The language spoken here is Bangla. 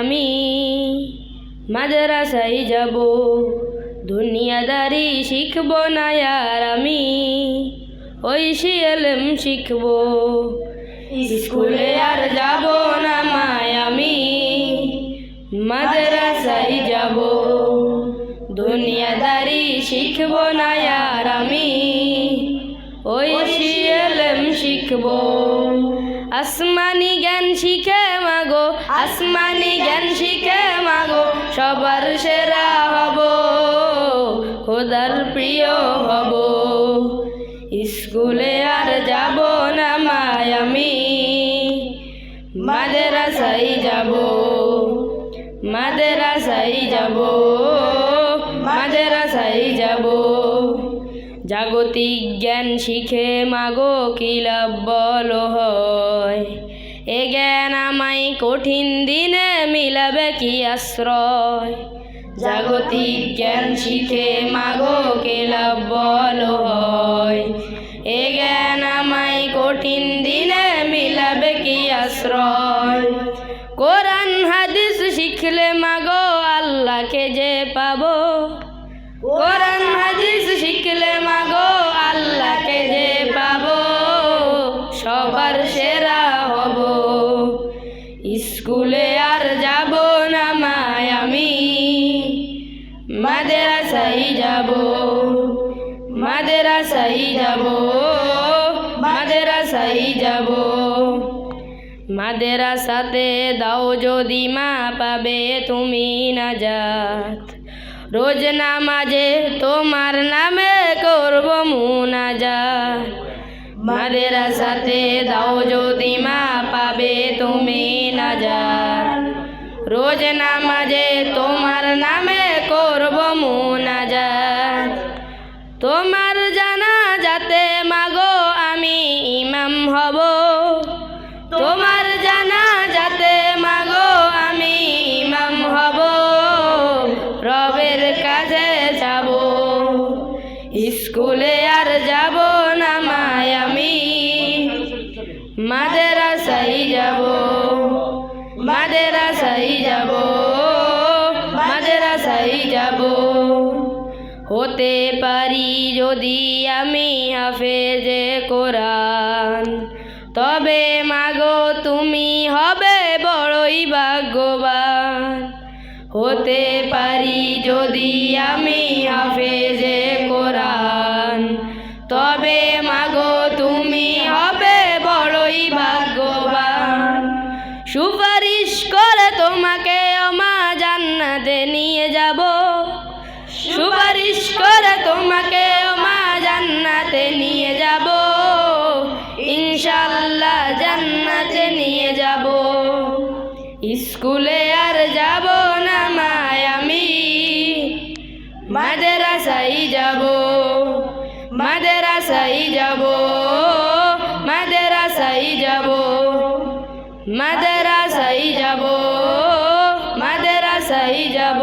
আমি মাদ্রাসায় যাব, দুনিয়াদারি শিখব না আর আমি, ওই শিয়ালম শিখব। স্কুলে আর যাব না মায় আমি, মাদ্রাসায় যাব, দুনিয়াদারি শিখব না আর আমি, ওই শিয়ালম শিখব। আসমানি জ্ঞান শিখে মাগো, আসমানি জ্ঞান শিখে মাগো, সবার সেরা হব, খোদার প্রিয় হব। স্কুলে আর যাব না মায় আমি, মাদ্রাসায় যাব মাদ্রাসায় যাব মাদ্রাসায় যাব। জাগতিক জ্ঞান শিখে মাগো কি লাভ বলো হয়। এ জ্ঞান আমায় কঠিন দিনে মিলাবে কি আশ্রয়? জাগতিক জ্ঞান শিখে মাগো কি লাভ বলো হয়। এ জ্ঞান আমায় কঠিন দিনে মিলাবে কি আশ্রয়? কোরআন, হাদিস শিখলে মাগো আল্লাহকে যে পাবো? কোরআন, হাদিস মাদ্রাসায় যাব মাদ্রাসায় যাব মাদ্রাসায় যাব। মাদ্রাসাতে দাও যদি মা পাবে তুমি না যাত রোজ নামাজে তোমার নামে করব মুনাজাত। মাদ্রাসাতে দাও যদি মা পাবে তুমি না যাত রোজ নামাজে তোমার করব মুনাজাত তোমার জানা যাতে মাগো আমি ইমাম হব। তোমার জানা যাতে মাগো আমি ইমাম হব। রবের কাছে যাব। স্কুলে আর যাব না মায় আমি মাদ্রাসায় যাব। মাদ্রাসায় যাব? হতে পারি যদি আমি হাফেজে কোরআন। তবে মাগো, তুমি হবে বড়ই ভাগ্যবান। হতে পারি যদি আমি হাফেজে নিয়ে যাব। সুপারিশ করে তোমাকে মা জান্নাতে নিয়ে যাব। ইনশাল্লাহ জান্নাতে নিয়ে যাব। স্কুলে আর যাব না মায় আমি। মাদ্রাসায় যাব। মাদ্রাসায় যাব। মাদ্রাসায় যাব। মাদ্রাসায় যাব